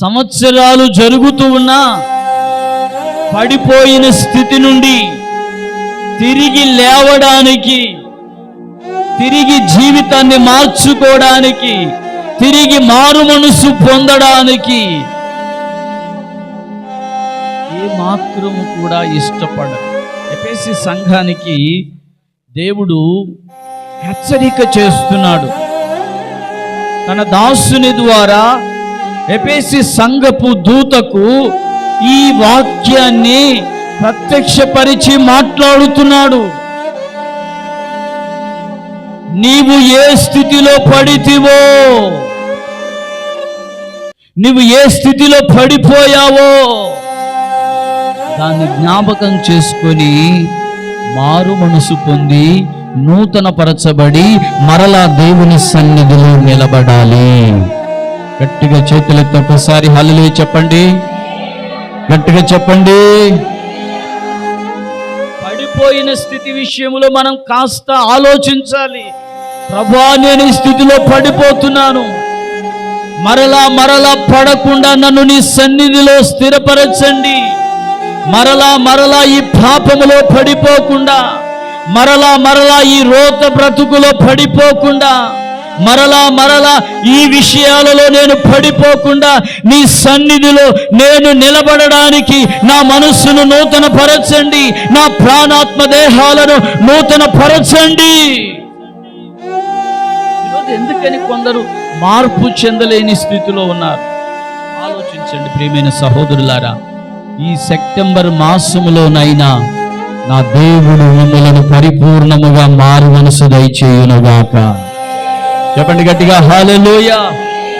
సంవత్సరాలు జరుగుతూ ఉన్నా పడిపోయిన స్థితి నుండి తిరిగి లేవడానికి తిరిగి జీవితాన్ని మార్చుకోవడానికి తిరిగి మారు మనసు పొందడానికి ఏ కూడా ఇష్టపడ ఎపేసి సంఘానికి దేవుడు హెచ్చరిక చేస్తున్నాడు. తన దాసుని ద్వారా ఎపేసి సంఘపు దూతకు ఈ వాక్యాన్ని ప్రత్యక్షపరిచి మాట్లాడుతున్నాడు. నీవు ఏ స్థితిలో పడితివో నీవు ఏ స్థితిలో పడిపోయావో దాన్ని జ్ఞాపకం చేసుకొని మారు మనసు పొంది నూతన పరచబడి మరలా దేవుని సన్నిధిలో నిలబడాలి. గట్టిగా చేతులెత్తి ఒకసారి హల్లు చెప్పండి. గట్టిగా చెప్పండి. పడిపోయిన స్థితి విషయంలో మనం కాస్త ఆలోచించాలి. ప్రభా నేను ఈ స్థితిలో పడిపోతున్నాను. మరలా మరలా పడకుండా నన్ను నీ సన్నిధిలో స్థిరపరచండి. మరలా మరలా ఈ పాపములో పడిపోకుండా మరలా మరలా ఈ రోత బ్రతుకులో పడిపోకుండా మరలా మరలా ఈ విషయాలలో నేను పడిపోకుండా నీ సన్నిధిలో నేను నిలబడడానికి నా మనస్సును నూతన పరచండి నా ప్రాణాత్మ దేహాలను నూతన పరచండి ఎందుకని కొందరు మార్పు చెందలేని స్థితిలో ఉన్నారు? ఆలోచించండి ప్రియమైన సహోదరులారా ఈ సెప్టెంబర్ మాసములోనైనా నా దేవుడు మిమ్మలను పరిపూర్ణముగా మారు మనసు దయచేయునుగాక. చెప్పండి గట్టిగా. హాలలోయ